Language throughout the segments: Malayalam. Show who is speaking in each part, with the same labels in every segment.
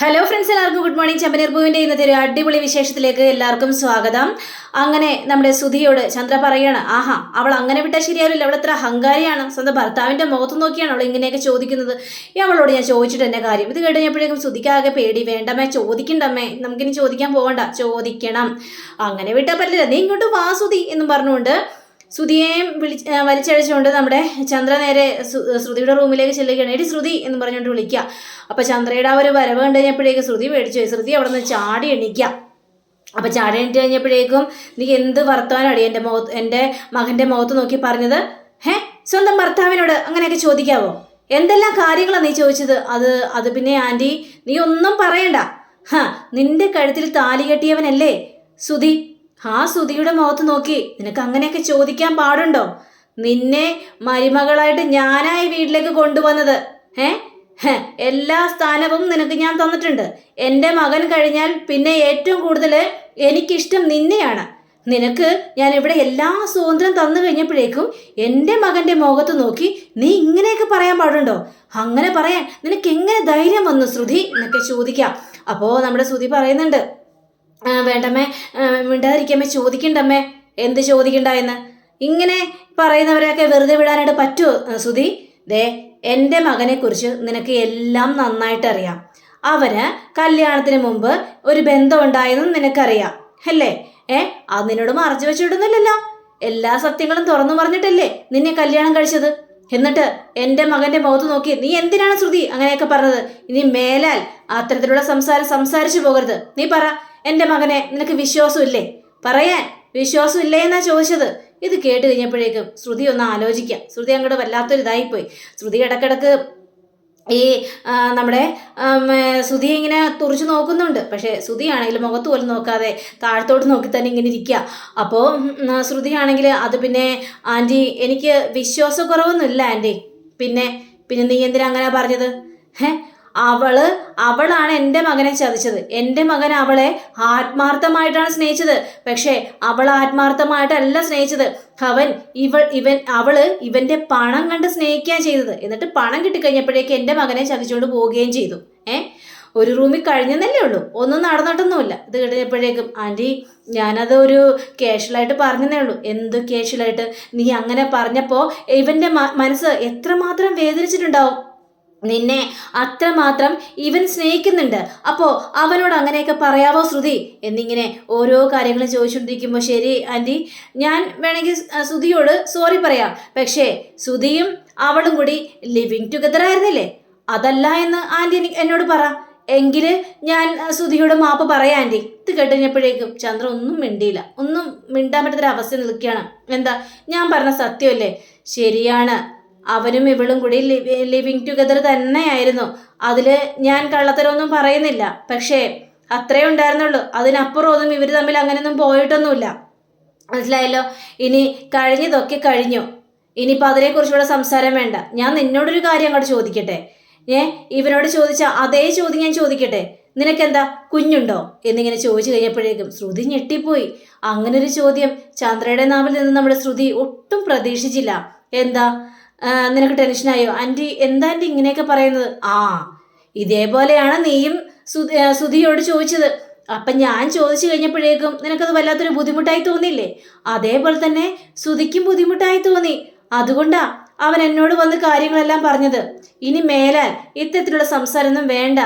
Speaker 1: ഹലോ ഫ്രണ്ട്സ് എല്ലാവർക്കും ഗുഡ് മോർണിംഗ് ചമ്പനീർപൂവിന്റെ ഇന്നത്തെ ഒരു അടിപൊളി വിശേഷത്തിലേക്ക് എല്ലാവർക്കും സ്വാഗതം. അങ്ങനെ നമ്മുടെ സുധിയോട് ചന്ദ്ര പറയാണ് ആഹാ അവൾ അങ്ങനെ വിട്ടാൽ ശരിയാവില്ല. അവൾ എത്ര അഹങ്കാരിയാണ്. സ്വന്തം ഭർത്താവിന്റെ മുഖത്ത് നോക്കിയാണ് അവൾ ഇങ്ങനെയൊക്കെ ചോദിക്കുന്നത്? അവളോട് ഞാൻ ചോദിച്ചിട്ട് എന്റെ കാര്യം ഇത് കഴിഞ്ഞപ്പോഴേക്കും സുധിക്കാകെ പേടി വേണ്ടമ്മേ ചോദിക്കണ്ടമ്മേ നമുക്കിനി ചോദിക്കാൻ പോകണ്ട ചോദിക്കണം. അങ്ങനെ വിട്ടാൽ പറ്റില്ല. നീ ഇങ്ങോട്ട് വാ സുധി എന്നും പറഞ്ഞുകൊണ്ട് ശ്രുതിയെയും വിളി ആ, വലിച്ചഴിച്ചുകൊണ്ട് നമ്മുടെ ചന്ദ്ര നേരെ ശ്രുതിയുടെ റൂമിലേക്ക് ചെല്ലുകയാണ്. എടി ശ്രുതി എന്ന് പറഞ്ഞുകൊണ്ട് വിളിക്കുക അപ്പൊ ചന്ദ്രയുടെ ആ ഒരു വരവ് കണ്ടു കഴിഞ്ഞപ്പോഴേക്കും ശ്രുതി മേടിച്ചു ശ്രുതി അവിടെ നിന്ന് ചാടി എണീക്കുക അപ്പൊ ചാടി എണീറ്റ് കഴിഞ്ഞപ്പോഴേക്കും നീ എന്ത് വർത്തമാനടി എന്റെ മുഖത്ത് എന്റെ മകന്റെ മുഖത്ത് നോക്കി പറഞ്ഞത്? ഹേ സ്വന്തം ഭർത്താവിനോട് അങ്ങനെയൊക്കെ ചോദിക്കാവോ? എന്തെല്ലാം കാര്യങ്ങളാണ് നീ ചോദിച്ചത്? അത് അത് പിന്നെ ആന്റി നീ ഒന്നും പറയണ്ട. ഹാ നിന്റെ കഴുത്തിൽ താലി കെട്ടിയവനല്ലേ? സുധി ആ സുധിയുടെ മുഖത്ത് നോക്കി നിനക്ക് അങ്ങനെയൊക്കെ ചോദിക്കാൻ പാടുണ്ടോ? നിന്നെ മരുമകളായിട്ട് ഞാനായി വീട്ടിലേക്ക് കൊണ്ടുവന്നത്. ഏ എല്ലാ സ്ഥാനവും നിനക്ക് ഞാൻ തന്നിട്ടുണ്ട്. എന്റെ മകൻ കഴിഞ്ഞാൽ പിന്നെ ഏറ്റവും കൂടുതൽ എനിക്കിഷ്ടം നിന്നെയാണ്. നിനക്ക് ഞാൻ ഇവിടെ എല്ലാ സ്വാതന്ത്ര്യം തന്നു കഴിഞ്ഞപ്പോഴേക്കും എന്റെ മകന്റെ മുഖത്ത് നോക്കി നീ ഇങ്ങനെയൊക്കെ പറയാൻ പാടുണ്ടോ? അങ്ങനെ പറയാൻ നിനക്ക് എങ്ങനെ ധൈര്യം വന്നു ശ്രുതി? എന്നൊക്കെ ചോദിക്കാം. അപ്പോൾ നമ്മുടെ ശ്രുതി പറയുന്നുണ്ട് "ആ, വേണ്ടമ്മേ. മിണ്ടാതിരിക്കമ്മേ. ചോദിക്കണ്ടമ്മേ. എന്ത് ചോദിക്കണ്ട എന്ന് ഇങ്ങനെ പറയുന്നവരെയൊക്കെ വെറുതെ വിടാനായിട്ട് പറ്റുമോ സുധി? ദേ എന്റെ മകനെക്കുറിച്ച് നിനക്ക് എല്ലാം നന്നായിട്ട് അറിയാം അവന് കല്യാണത്തിന് മുമ്പ് ഒരു ബന്ധം ഉണ്ടായെന്നും നിനക്കറിയാം. അല്ലേ? ഏ അത് നിന്നോട് മറച്ചു വെച്ചിടുന്നില്ലല്ലോ. എല്ലാ സത്യങ്ങളും തുറന്നു പറഞ്ഞിട്ടല്ലേ നിന്നെ കല്യാണം കഴിച്ചത്? എന്നിട്ട് എന്റെ മകന്റെ മുഖത്ത് നോക്കി നീ എന്തിനാണ് ശ്രുതി അങ്ങനെയൊക്കെ പറഞ്ഞത്. ഇനി മേലാൽ അത്തരത്തിലുള്ള സംസാരം സംസാരിച്ചു പോകരുത്. നീ പറ. എന്റെ മകനെ നിനക്ക് വിശ്വാസമില്ലേ? പറയാൻ വിശ്വാസമില്ലേ എന്നാ ചോദിച്ചത്. ഇത് കേട്ട് കഴിഞ്ഞപ്പോഴേക്കും ശ്രുതി ഒന്ന് ആലോചിക്കാം. ശ്രുതി അങ്ങോട്ട് വല്ലാത്തൊരു ഇതായിപ്പോയി. ശ്രുതി ഇടക്കിടക്ക് ഈ നമ്മുടെ സുധി ഇങ്ങനെ തുറച്ചു നോക്കുന്നുണ്ട്. പക്ഷേ ശ്രുതി ആണെങ്കിൽ മുഖത്ത് പോലും നോക്കാതെ താഴത്തോട്ട് നോക്കി തന്നെ ഇങ്ങനെ ഇരിക്കുക അപ്പോൾ ശ്രുതി ആണെങ്കിൽ അത് പിന്നെ ആന്റി എനിക്ക് വിശ്വാസക്കുറവൊന്നുമില്ല ആന്റി പിന്നെ പിന്നെ നീ എന്തിനാ അങ്ങനെ പറഞ്ഞത്? ഹേ അവൾ അവളാണ് എന്റെ മകനെ ചതിച്ചത്. എന്റെ മകൻ അവളെ ആത്മാർത്ഥമായിട്ടാണ് സ്നേഹിച്ചത്. പക്ഷേ അവൾ ആത്മാർത്ഥമായിട്ടല്ല സ്നേഹിച്ചത്. അവൻ ഇവൾ ഇവൻ അവൾ ഇവന്റെ പണം കണ്ട് സ്നേഹിക്കുകയാണ് ചെയ്തത്. എന്നിട്ട് പണം കിട്ടിക്കഴിഞ്ഞപ്പോഴേക്ക് എന്റെ മകനെ ചതിച്ചുകൊണ്ട് പോവുകയും ചെയ്തു. ഏ? ഒരു റൂമിൽ കഴിഞ്ഞെന്നല്ലേ ഉള്ളൂ. ഒന്നും നടന്നിട്ടൊന്നുമില്ല. ഇത് കഴിഞ്ഞപ്പോഴേക്കും ആന്റി ഞാനത് ഒരു കാഷ്വലായിട്ട് പറഞ്ഞതേ ഉള്ളൂ. എന്ത് കാഷ്വലായിട്ട്? നീ അങ്ങനെ പറഞ്ഞപ്പോൾ ഇവന്റെ മനസ്സ് എത്രമാത്രം വേദനിച്ചിട്ടുണ്ടാവും? നിന്നെ അത്രമാത്രം ഇവൻ സ്നേഹിക്കുന്നുണ്ട്. അപ്പോ അവനോട് അങ്ങനെയൊക്കെ പറയാവോ ശ്രുതി? എന്നിങ്ങനെ ഓരോ കാര്യങ്ങളും ചോദിച്ചുകൊണ്ടിരിക്കുമ്പോൾ ശരി ആന്റി ഞാൻ വേണമെങ്കിൽ ശ്രുതിയോട് സോറി പറയാം. പക്ഷേ ശ്രുതിയും അവളും കൂടി ലിവിങ് ടുഗദർ ആയിരുന്നില്ലേ? അതല്ല എന്ന് ആന്റി എന്നോട് പറ. എങ്കിൽ ഞാൻ ശ്രുതിയോട് മാപ്പ് പറയാം ആന്റി ഇത് കേട്ടുകഴിഞ്ഞപ്പോഴേക്കും ചന്ദ്ര ഒന്നും മിണ്ടിയില്ല. ഒന്നും മിണ്ടാൻ പറ്റാത്തൊരവസ്ഥ നിൽക്കുകയാണ്. എന്താ? ഞാൻ പറഞ്ഞ സത്യമല്ലേ? ശരിയാണ്. അവനും ഇവളും കൂടി ലിവിങ് ടുഗദർ തന്നെയായിരുന്നു. അതിൽ ഞാൻ കള്ളത്തരമൊന്നും പറയുന്നില്ല. പക്ഷേ അത്രേ ഉണ്ടായിരുന്നുള്ളൂ. അതിനപ്പുറം ഒന്നും ഇവർ തമ്മിൽ അങ്ങനെയൊന്നും പോയിട്ടൊന്നുമില്ല. മനസ്സിലായല്ലോ? ഇനി കഴിഞ്ഞതൊക്കെ കഴിഞ്ഞു. ഇനിയിപ്പോൾ അതിനെക്കുറിച്ചുള്ള സംസാരം വേണ്ട. ഞാൻ നിന്നോടൊരു കാര്യം അങ്ങോട്ട് ചോദിക്കട്ടെ? ഏ ഇവനോട് ചോദിച്ച അതേ ചോദ്യം ഞാൻ ചോദിക്കട്ടെ? നിനക്കെന്താ? കുഞ്ഞുണ്ടോ? എന്നിങ്ങനെ ചോദിച്ചു കഴിഞ്ഞപ്പോഴേക്കും ശ്രുതി ഞെട്ടിപ്പോയി. അങ്ങനൊരു ചോദ്യം ചന്ദ്രയുടെ നാവിൽ നിന്ന് നമ്മുടെ ശ്രുതി ഒട്ടും പ്രതീക്ഷിച്ചില്ല. എന്താ? നിനക്ക് ടെൻഷനായോ? ആന്റി എന്താ ആന്റി ഇങ്ങനെയൊക്കെ പറയുന്നത്? ആ ഇതേപോലെയാണ് നീയും സുധി സുധിയോട് ചോദിച്ചത്. അപ്പം ഞാൻ ചോദിച്ചു കഴിഞ്ഞപ്പോഴേക്കും നിനക്കത് വല്ലാത്തൊരു ബുദ്ധിമുട്ടായി തോന്നിയില്ലേ? അതേപോലെ തന്നെ സുധിക്കും ബുദ്ധിമുട്ടായി തോന്നി. അതുകൊണ്ടാ അവൻ എന്നോട് വന്ന് കാര്യങ്ങളെല്ലാം പറഞ്ഞത്. ഇനി മേലാൽ ഇത്തരത്തിലുള്ള സംസാരമൊന്നും വേണ്ട.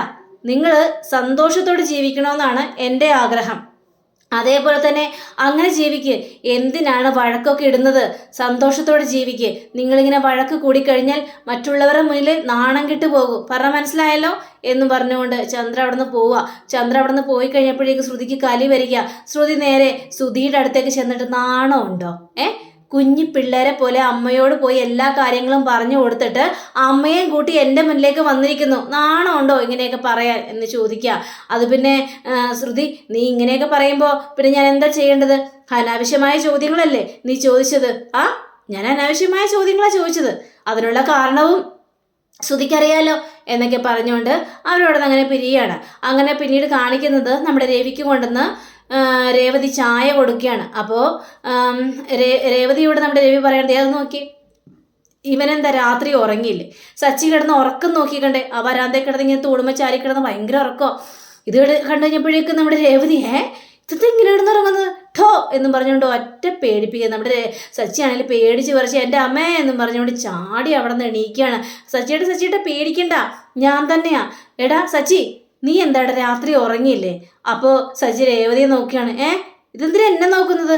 Speaker 1: നിങ്ങൾ സന്തോഷത്തോടെ ജീവിക്കണമെന്നാണ് എന്റെ ആഗ്രഹം. അതേപോലെ തന്നെ അങ്ങനെ ജീവിക്ക്. എന്തിനാണ് വഴക്കൊക്കെ ഇടുന്നത്? സന്തോഷത്തോടെ ജീവിക്ക്. നിങ്ങളിങ്ങനെ വഴക്ക് കൂടിക്കഴിഞ്ഞാൽ മറ്റുള്ളവരുടെ മുന്നിൽ നാണം കിട്ടു പോകും. പറഞ്ഞ മനസ്സിലായല്ലോ? എന്ന് പറഞ്ഞുകൊണ്ട് ചന്ദ്ര അവിടെ നിന്ന് പോവുക. ചന്ദ്ര അവിടെ നിന്ന് പോയി കഴിഞ്ഞപ്പോഴേക്ക് ശ്രുതിക്ക് കലി വരിക. ശ്രുതി നേരെ ശ്രുതിയുടെ അടുത്തേക്ക് ചെന്നിട്ട് നാണം ഉണ്ടോ ഏ? കുഞ്ഞി പിള്ളേരെ പോലെ അമ്മയോട് പോയി എല്ലാ കാര്യങ്ങളും പറഞ്ഞു കൊടുത്തിട്ട് അമ്മയെയും കൂട്ടി എന്റെ മുന്നിലേക്ക് വന്നിരിക്കുന്നു. നാണമുണ്ടോ ഇങ്ങനെയൊക്കെ പറയാൻ എന്ന് ചോദിക്കുക. അത് പിന്നെ ശ്രുതി നീ ഇങ്ങനെയൊക്കെ പറയുമ്പോൾ പിന്നെ ഞാൻ എന്താ ചെയ്യേണ്ടത്? അനാവശ്യമായ ചോദ്യങ്ങളല്ലേ നീ ചോദിച്ചത്? ആ ഞാൻ അനാവശ്യമായ ചോദ്യങ്ങളാണ് ചോദിച്ചത്. അതിനുള്ള കാരണവും ശ്രുതിക്കറിയാലോ എന്നൊക്കെ പറഞ്ഞുകൊണ്ട് അവരോടൊന്ന് അങ്ങനെ പിരിയാണ് അങ്ങനെ പിന്നീട് കാണിക്കുന്നത് നമ്മുടെ രവിക്ക് കൊണ്ടുവന്ന് രേവതി ചായ കൊടുക്കുകയാണ്. അപ്പോൾ രേവതിയോട് നമ്മുടെ രവി പറയണത് അത് നോക്കി? ഇവനെന്താ രാത്രി ഉറങ്ങിയില്ലേ? സച്ചി കിടന്ന് ഉറക്കം നോക്കിക്കണ്ടേ? ആ വരാന്തേ കിടന്ന് ഇങ്ങനെ തൂടുമ്പോ ചാരി കിടന്ന് ഭയങ്കര ഉറക്കോ? ഇത് കണ്ടു കഴിഞ്ഞപ്പോഴേക്കും നമ്മുടെ രേവതി ഏ? ഇത് ഇങ്ങനെ കിടന്നുറങ്ങുന്നത്? ഠോ! എന്നും പറഞ്ഞുകൊണ്ട് ഒറ്റ പേടിപ്പിക്കുക. നമ്മുടെ സച്ചി ആണെങ്കിൽ പേടിച്ച് പറിച്ച് എന്റെ അമ്മേ! എന്നും പറഞ്ഞുകൊണ്ട് ചാടി അവിടെ നിന്ന് എണീക്കുകയാണ്. സച്ചിയുടെ സച്ചിയുടെ പേടിക്കണ്ട. ഞാൻ തന്നെയാ. എടാ സച്ചി നീ എന്താടാ രാത്രി ഉറങ്ങിയില്ലേ? അപ്പോൾ സജി രേവതിയെ നോക്കിയാണ്. ഏ? ഇതെന്തിനാ എന്നെ നോക്കുന്നത്?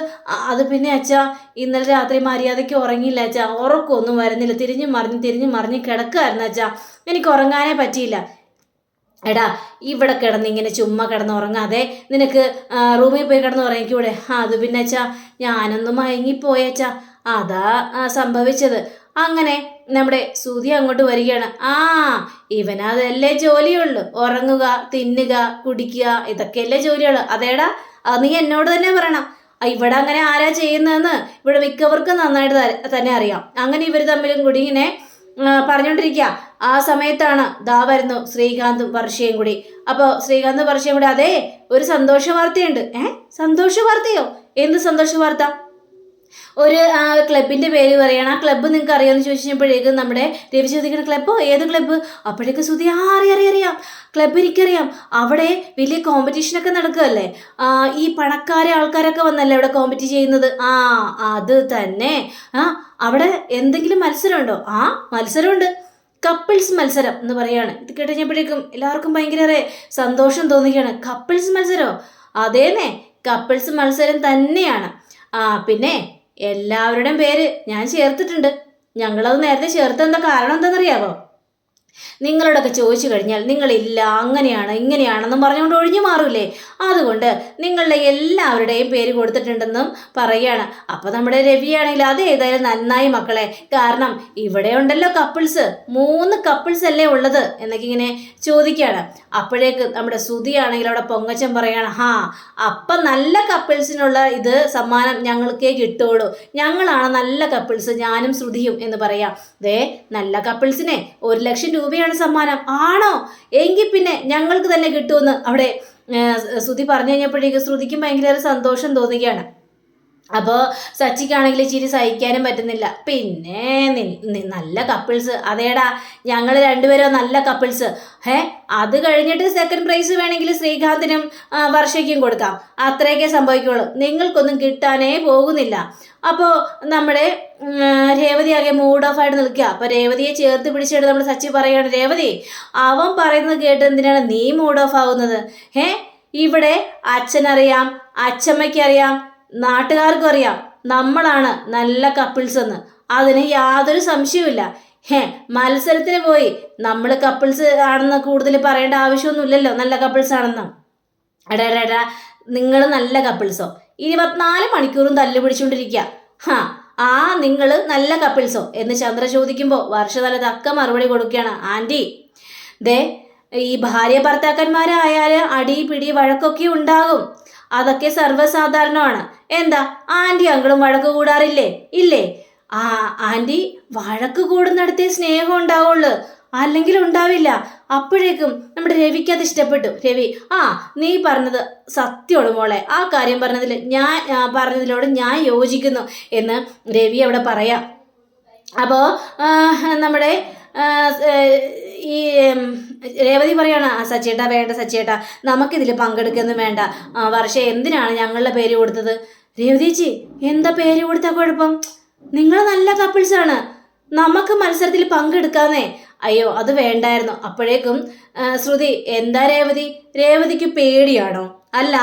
Speaker 1: അത് പിന്നെ അച്ഛാ ഇന്നലെ രാത്രി മര്യാദയ്ക്ക് ഉറങ്ങിയില്ല അച്ഛാ. ഉറക്കമൊന്നും വരുന്നില്ല. തിരിഞ്ഞു മറിഞ്ഞ് തിരിഞ്ഞു മറിഞ്ഞ് കിടക്കുമായിരുന്നു അച്ഛാ. എനിക്ക് ഉറങ്ങാനേ പറ്റിയില്ല. എടാ ഇവിടെ കിടന്ന് ഇങ്ങനെ ചുമ്മാ കിടന്ന് ഉറങ്ങാതെ നിനക്ക് റൂമിൽ പോയി കിടന്ന് ഉറങ്ങിക്കൂടെ? അത് പിന്നെ അച്ഛാ ഞാനൊന്ന് മയങ്ങിപ്പോയച്ചാ അതാ സംഭവിച്ചത്. അങ്ങനെ നമ്മുടെ സുതി അങ്ങോട്ട് വരികയാണ്. ആ ഇവനതല്ലേ ജോലിയുള്ളു. ഉറങ്ങുക തിന്നുക കുടിക്കുക ഇതൊക്കെയല്ലേ ജോലിയുള്ളൂ. അതേടാ അത് നീ എന്നോട് തന്നെ പറയണം. ഇവിടെ അങ്ങനെ ആരാ ചെയ്യുന്നതെന്ന് ഇവിടെ മിക്കവർക്കും നന്നായിട്ട് തന്നെ അറിയാം. അങ്ങനെ ഇവർ തമ്മിലും കൂടി ഇങ്ങനെ ആ, ആ സമയത്താണ് ദാ വരുന്നു ശ്രീകാന്തും വർഷയും കൂടി. അപ്പോൾ ശ്രീകാന്തും വർഷയും കൂടി അതെ ഒരു സന്തോഷ വാർത്തയുണ്ട് ഏ സന്തോഷ വാർത്തയോ എന്ത് സന്തോഷ വാർത്ത ഒരു ക്ലബിന്റെ പേര് പറയണം. ആ ക്ലബ്ബ് നിങ്ങൾക്ക് അറിയാമെന്ന് ചോദിച്ചപ്പോഴേക്കും നമ്മുടെ രവി ചോദിക്കുന്ന ക്ലബ്ബോ ഏത് ക്ലബ്ബ് അപ്പോഴേക്കും സുതി ആ അറിയാം ക്ലബ്ബ് എനിക്കറിയാം. അവിടെ വലിയ കോമ്പറ്റീഷനൊക്കെ നടക്കുകയല്ലേ? ഈ പണക്കാരെ ആൾക്കാരൊക്കെ വന്നല്ലേ അവിടെ കോമ്പറ്റ് ചെയ്യുന്നത്? ആ അത് തന്നെ. ആ അവിടെ എന്തെങ്കിലും മത്സരമുണ്ടോ? ആ മത്സരമുണ്ട്. കപ്പിൾസ് മത്സരം എന്ന് പറയാണ്. ഇത് കേട്ടുകഴിഞ്ഞപ്പോഴേക്കും എല്ലാവർക്കും ഭയങ്കര സന്തോഷം തോന്നുകയാണ് കപ്പിൾസ് മത്സരമോ? അതേന്നെ. കപ്പിൾസ് മത്സരം തന്നെയാണ്. ആ പിന്നെ എല്ലാവരുടെയും പേര് ഞാൻ ചേർത്തിട്ടുണ്ട്. ഞങ്ങളത് നേരത്തെ ചേർത്തെന്താ കാരണം എന്താണെന്നറിയാവോ? നിങ്ങളോടൊക്കെ ചോദിച്ചു കഴിഞ്ഞാൽ നിങ്ങളില്ല അങ്ങനെയാണ് ഇങ്ങനെയാണെന്നും പറഞ്ഞുകൊണ്ട് ഒഴിഞ്ഞു മാറൂലേ? അതുകൊണ്ട് നിങ്ങളുടെ എല്ലാവരുടെയും പേര് കൊടുത്തിട്ടുണ്ടെന്നും പറയുകയാണ് അപ്പോൾ നമ്മുടെ രവിയാണെങ്കിൽ അത് ഏതായാലും നന്നായി മക്കളെ. കാരണം ഇവിടെ ഉണ്ടല്ലോ കപ്പിൾസ് മൂന്ന് കപ്പിൾസ് അല്ലേ ഉള്ളത് എന്നൊക്കെ ഇങ്ങനെ ചോദിക്കുകയാണ്. അപ്പോഴേക്ക് നമ്മുടെ ശ്രുതിയാണെങ്കിൽ അവിടെ പൊങ്ങച്ചൻ പറയുകയാണ് ഹാ അപ്പം നല്ല കപ്പിൾസിനുള്ള ഇത് സമ്മാനം ഞങ്ങൾക്കേ കിട്ടുള്ളൂ ഞങ്ങളാണ് നല്ല കപ്പിൾസ് ഞാനും ശ്രുതിയും എന്ന് പറയാം. ദേ നല്ല കപ്പിൾസിനെ ഒരു ലക്ഷം രൂപയാണ് സമ്മാനം. ആണോ? എങ്കിൽ പിന്നെ ഞങ്ങൾക്ക് തന്നെ കിട്ടുമെന്ന് അവിടെ ശ്രുതി പറഞ്ഞു കഴിഞ്ഞപ്പോഴേക്കും ശ്രുതിക്കും ഭയങ്കര സന്തോഷം തോന്നുകയാണ്. അപ്പോൾ സച്ചിക്കാണെങ്കിൽ ചിരി സഹിക്കാനും പറ്റുന്നില്ല. പിന്നെ നല്ല കപ്പിൾസ് അതേടാ ഞങ്ങൾ രണ്ടുപേരും നല്ല കപ്പിൾസ് ഹേ അത് കഴിഞ്ഞിട്ട് സെക്കൻഡ് പ്രൈസ് വേണമെങ്കിൽ ശ്രീകാന്തിനും വർഷയ്ക്കും കൊടുക്കാം. അത്രയൊക്കെ സംഭവിക്കുള്ളൂ. നിങ്ങൾക്കൊന്നും കിട്ടാനേ പോകുന്നില്ല. അപ്പോൾ നമ്മുടെ രേവതി ആകെ മൂഡ് ഓഫ് ആയിട്ട് നിൽക്കുക. അപ്പോൾ രേവതിയെ ചേർത്ത് പിടിച്ചിട്ട് നമ്മൾ സച്ചി പറയുകയാണ് രേവതി അവൻ പറയുന്നത് കേട്ട് എന്തിനാണ് നീ മൂഡ് ഓഫ് ആവുന്നത്? ഏ ഇവിടെ അച്ഛനറിയാം അച്ഛമ്മയ്ക്കറിയാം നാട്ടുകാർക്കും അറിയാം നമ്മളാണ് നല്ല കപ്പിൾസ് എന്ന്. അതിന് യാതൊരു സംശയവുമില്ല. ഹേ മത്സരത്തിന് പോയി നമ്മൾ കപ്പിൾസ് ആണെന്ന് കൂടുതൽ പറയേണ്ട ആവശ്യമൊന്നുമില്ലല്ലോ നല്ല കപ്പിൾസ് ആണെന്ന്. എടാ നിങ്ങൾ നല്ല കപ്പിൾസോ ഇരുപത്തിനാല് മണിക്കൂറും തല്ലു പിടിച്ചുകൊണ്ടിരിക്കുക ഹാ ആ നിങ്ങൾ നല്ല കപ്പിൾസോ എന്ന് ചന്ദ്ര ചോദിക്കുമ്പോൾ വർഷതല തക്ക മറുപടി കൊടുക്കുകയാണ് ആന്റി ദേ ഈ ഭാര്യ ഭർത്താക്കന്മാരായാൽ അടി പിടി വഴക്കൊക്കെ ഉണ്ടാകും. അതൊക്കെ സർവസാധാരണമാണ്. എന്താ? ആന്റി അങ്കിളും വഴക്ക് കൂടാറില്ലേ? ഇല്ലേ? ആ ആന്റി വഴക്ക് കൂടുന്നിടത്തേ സ്നേഹം ഉണ്ടാവുള്ളൂ. അല്ലെങ്കിൽ ഉണ്ടാവില്ല. അപ്പോഴേക്കും നമ്മുടെ രവിക്ക് അത് ഇഷ്ടപ്പെട്ടു. രവി ആ നീ പറഞ്ഞത് സത്യമാണ് മോളെ. ആ കാര്യം പറഞ്ഞതിൽ ഞാൻ പറഞ്ഞതിനോട് ഞാൻ യോജിക്കുന്നു എന്ന് രവി അവിടെ പറയാം. അപ്പോൾ നമ്മുടെ ഈ രേവതി പറയാണ് ആ സച്ചേട്ടാ വേണ്ട സച്ചേട്ടാ നമുക്കിതിൽ പങ്കെടുക്കൊന്നും വേണ്ട. വർഷ എന്തിനാണ് ഞങ്ങളുടെ പേര് കൊടുത്തത്? രേവതിച്ചി എന്താ പേര് കൊടുത്ത കുഴപ്പം? നിങ്ങൾ നല്ല കപ്പിൾസാണ് നമുക്ക് മത്സരത്തിൽ പങ്കെടുക്കാന്നേ. അയ്യോ അത് വേണ്ടായിരുന്നു. അപ്പോഴേക്കും ശ്രുതി എന്താ രേവതി? രേവതിക്ക് പേടിയാണോ? അല്ല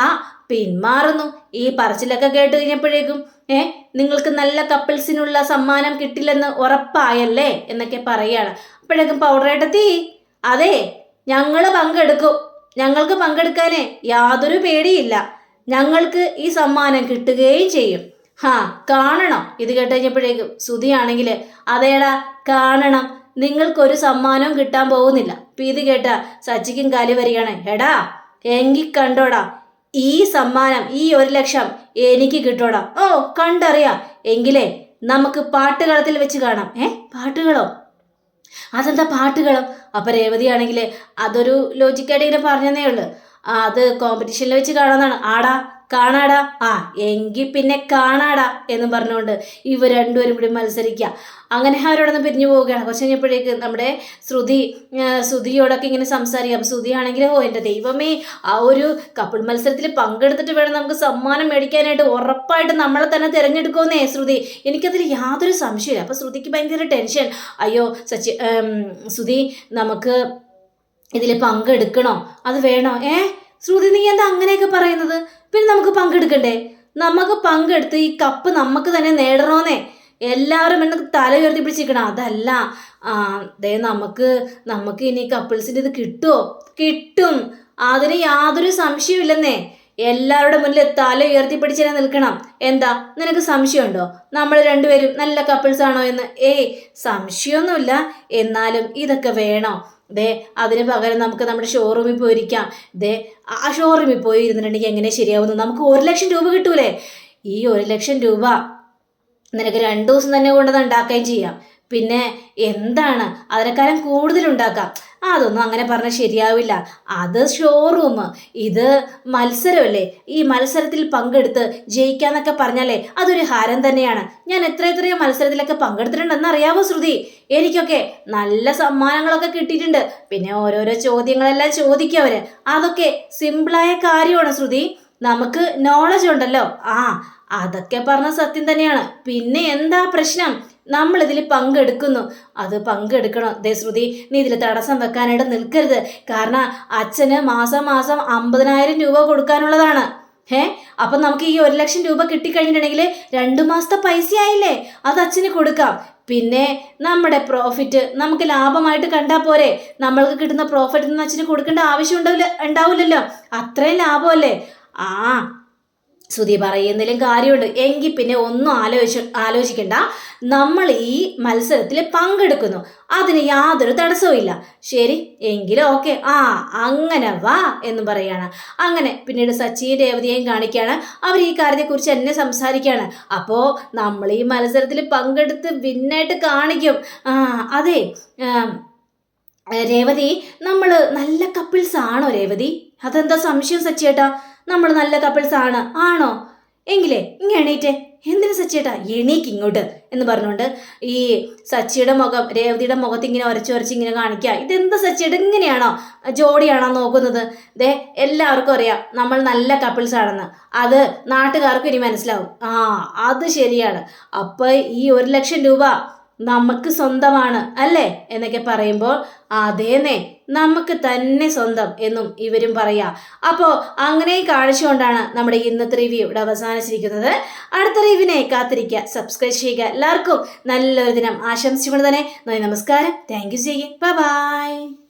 Speaker 1: പിന്മാറുന്നു. ഈ പറച്ചിലൊക്കെ കേട്ട് കഴിഞ്ഞപ്പോഴേക്കും ഏ നിങ്ങൾക്ക് നല്ല കപ്പിൾസിനുള്ള സമ്മാനം കിട്ടില്ലെന്ന് ഉറപ്പായല്ലേ? എന്നൊക്കെ പറയാണ്. അപ്പോഴേക്കും പൗഡറേട്ടത്തി അതെ ഞങ്ങൾ പങ്കെടുക്കും. ഞങ്ങൾക്ക് പങ്കെടുക്കാനേ യാതൊരു പേടിയില്ല. ഞങ്ങൾക്ക് ഈ സമ്മാനം കിട്ടുകയും ചെയ്യും. ഹാ കാണണം. ഇത് കേട്ട് കഴിഞ്ഞപ്പോഴേക്കും ശ്രുതിയാണെങ്കിൽ അതേടാ കാണണം. നിങ്ങൾക്കൊരു സമ്മാനവും കിട്ടാൻ പോകുന്നില്ല. ഇപ്പം ഇത് കേട്ട സച്ചിക്കും കാലി വരികയാണ്. എടാ എങ്കി കണ്ടോടാ ഈ സമ്മാനം ഈ ഒരു ലക്ഷം എനിക്ക് കിട്ടോടാ. ഓ കണ്ടറിയാം. എങ്കിലേ നമുക്ക് പാട്ടുകളത്തിൽ വെച്ച് കാണാം. ഏ പാട്ടുകളോ? അതെന്താ പാട്ടുകളും? അപ്പൊ രേവതിയാണെങ്കിൽ അതൊരു ലോജിക്കായിട്ട് ഇങ്ങനെ പറഞ്ഞതേ ഉള്ളു. അത് കോമ്പറ്റീഷനിൽ വെച്ച് കാണാന്നാണ്. ആടാ കാണാടാ. ആ എങ്കിൽ പിന്നെ കാണാടാ എന്ന് പറഞ്ഞുകൊണ്ട് ഇവർ രണ്ടുപേരും കൂടി മത്സരിക്കുക അങ്ങനെ അവരോടൊന്ന് പിരിഞ്ഞു പോവുകയാണ്. കുറച്ച് കഴിഞ്ഞപ്പോഴേക്ക് നമ്മുടെ ശ്രുതി ശ്രുതിയോടൊക്കെ ഇങ്ങനെ സംസാരിക്കാം. ശ്രുതിയാണെങ്കിൽ ഓ എന്റെ ദൈവമേ ആ ഒരു കപ്പിൾ മത്സരത്തിൽ പങ്കെടുത്തിട്ട് വേണം നമുക്ക് സമ്മാനം മേടിക്കാനായിട്ട്. ഉറപ്പായിട്ട് നമ്മളെ തന്നെ തിരഞ്ഞെടുക്കുമെന്നേ ശ്രുതി. എനിക്കതിൽ യാതൊരു സംശയമില്ല അപ്പോൾ ശ്രുതിക്ക് ഭയങ്കര ടെൻഷൻ. അയ്യോ സച്ചി ശ്രുതി നമുക്ക് ഇതിൽ പങ്കെടുക്കണോ? അത് വേണോ? ഏ? ശ്രുതി നീ എന്താ അങ്ങനെയൊക്കെ പറയുന്നത്? പിന്നെ നമുക്ക് പങ്കെടുക്കണ്ടേ? നമുക്ക് പങ്കെടുത്ത് ഈ കപ്പ് നമുക്ക് തന്നെ നേടണോന്നേ. എല്ലാവരും എന്നെ തല ഉയർത്തി പിടിച്ചിരിക്കണം. അതല്ല ദേ നമുക്ക് നമുക്ക് ഇനി കപ്പിൾസിന്റെ ഇത് കിട്ടുമോ കിട്ടും. അതിന് യാതൊരു സംശയമില്ലെന്നേ എല്ലാവരുടെ മുന്നിൽ തല ഉയർത്തി പിടിച്ചിനെ നിൽക്കണം. എന്താ? നിനക്ക് സംശയമുണ്ടോ? നമ്മൾ രണ്ടുപേരും നല്ല കപ്പിൾസ് ആണോ എന്ന്? ഏയ് സംശയമൊന്നുമില്ല. എന്നാലും ഇതൊക്കെ വേണോ. ദേ അതിന് പകരം നമുക്ക് നമ്മുടെ ഷോറൂമിൽ പോയിരിക്കാം. ദേ ആ ഷോറൂമിൽ പോയി ഇരുന്നിട്ടുണ്ടെങ്കിൽ എങ്ങനെ ശരിയാവുന്നു? നമുക്ക് ഒരു ലക്ഷം രൂപ കിട്ടൂലേ? ഈ ഒരു ലക്ഷം രൂപ നിനക്ക് രണ്ടു ദിവസം തന്നെ കൊണ്ടത് ഉണ്ടാക്കുകയും ചെയ്യാം. പിന്നെ എന്താണ്? അതിനേക്കാളും കൂടുതൽ ഉണ്ടാക്കാം. അതൊന്നും അങ്ങനെ പറഞ്ഞാൽ ശരിയാവില്ല. അത് ഷോറൂം ഇത് മത്സരമല്ലേ? ഈ മത്സരത്തിൽ പങ്കെടുത്ത് ജയിക്കാന്നൊക്കെ പറഞ്ഞാലേ അതൊരു ഹാരം തന്നെയാണ്. ഞാൻ എത്ര എത്രയോ മത്സരത്തിലൊക്കെ പങ്കെടുത്തിട്ടുണ്ടെന്ന് അറിയാവോ ശ്രുതി? എനിക്കൊക്കെ നല്ല സമ്മാനങ്ങളൊക്കെ കിട്ടിയിട്ടുണ്ട്. പിന്നെ ഓരോരോ ചോദ്യങ്ങളെല്ലാം ചോദിക്കും അവർ. അതൊക്കെ സിമ്പിളായ കാര്യമാണ് ശ്രുതി. നമുക്ക് നോളജ് ഉണ്ടല്ലോ. ആ അതൊക്കെ പറഞ്ഞ സത്യം തന്നെയാണ്. പിന്നെ എന്താ പ്രശ്നം? നമ്മൾ ഇതിൽ പങ്കെടുക്കുന്നു. അത് പങ്കെടുക്കണം. ദേ ശ്രുതി നീ ഇതിൽ തടസ്സം വെക്കാനായിട്ട് നിൽക്കരുത്. കാരണം അച്ഛന് മാസം മാസം അമ്പതിനായിരം രൂപ കൊടുക്കാനുള്ളതാണ്. ഏ അപ്പം നമുക്ക് ഈ ഒരു ലക്ഷം രൂപ കിട്ടിക്കഴിഞ്ഞിട്ടുണ്ടെങ്കിൽ രണ്ട് മാസത്തെ പൈസ ആയില്ലേ അത് അച്ഛന് കൊടുക്കാം. പിന്നെ നമ്മുടെ പ്രോഫിറ്റ് നമുക്ക് ലാഭമായിട്ട് കണ്ടാൽ പോരെ. നമ്മൾക്ക് കിട്ടുന്ന പ്രോഫിറ്റ് അച്ഛന് കൊടുക്കേണ്ട ആവശ്യം ഉണ്ടാവില്ല ഉണ്ടാവില്ലല്ലോ. അത്രയും ലാഭമല്ലേ? ആ ശ്രുതി പറയുന്നതിലും കാര്യമുണ്ട്. എങ്കിൽ പിന്നെ ഒന്നും ആലോചിച്ച് ആലോചിക്കണ്ട. നമ്മൾ ഈ മത്സരത്തിൽ പങ്കെടുക്കുന്നു. അതിന് യാതൊരു തടസ്സവും ഇല്ല. ശരി എങ്കിലും ഓക്കെ. ആ അങ്ങനെ വാ എന്ന് പറയാണ്. അങ്ങനെ പിന്നീട് സച്ചിയും രേവതിയെയും കാണിക്കുകയാണ്. അവർ ഈ കാര്യത്തെക്കുറിച്ച് എന്നെ സംസാരിക്കുകയാണ്. അപ്പോൾ നമ്മൾ ഈ മത്സരത്തിൽ പങ്കെടുത്ത് വിന്നായിട്ട് കാണിക്കും. ആ അതെ. രേവതി നമ്മൾ നല്ല കപ്പിൾസ് ആണോ രേവതി? അതെന്താ സംശയം സച്ചിയേട്ടാ? നമ്മൾ നല്ല കപ്പിൾസ് ആണ്. ആണോ? എങ്കിലേ ഇങ്ങ എണീറ്റേ. എന്തിനു സച്ചിയേട്ടാ? എണീക്ക് ഇങ്ങോട്ട് എന്ന് പറഞ്ഞുകൊണ്ട് ഈ സച്ചിയുടെ മുഖം രേവതിയുടെ മുഖത്ത് ഇങ്ങനെ ഉരച്ച് ഉരച്ച് ഇങ്ങനെ കാണിക്കുക. ഇതെന്താ സച്ചിയുടെ ഇങ്ങനെയാണോ? ജോഡിയാണോ നോക്കുന്നത്? ദേ എല്ലാവർക്കും അറിയാം നമ്മൾ നല്ല കപ്പിൾസ് ആണെന്ന്. അത് നാട്ടുകാർക്കും ഇനി മനസ്സിലാവും. ആ അത് ശരിയാണ്. അപ്പോൾ ഈ ഒരു ലക്ഷം രൂപ നമുക്ക് സ്വന്തമാണ് അല്ലേ? എന്നൊക്കെ പറയുമ്പോൾ അതേന്നെ നമുക്ക് തന്നെ സ്വന്തം എന്നും ഇവരും പറയാം. അപ്പോൾ അങ്ങനെ കാണിച്ചുകൊണ്ടാണ് നമ്മുടെ ഇന്നത്തെ റിവ്യൂ ഇവിടെ അവസാനിച്ചിരിക്കുന്നത്. അടുത്ത റിവ്യൂവിനെ കാത്തിരിക്കുക സബ്സ്ക്രൈബ് ചെയ്യുക എല്ലാവർക്കും നല്ലൊരു ദിനം ആശംസിച്ചുകൊണ്ട് തന്നെ നന്ദി നമസ്കാരം. താങ്ക് യു ചെയ്യുക ബൈ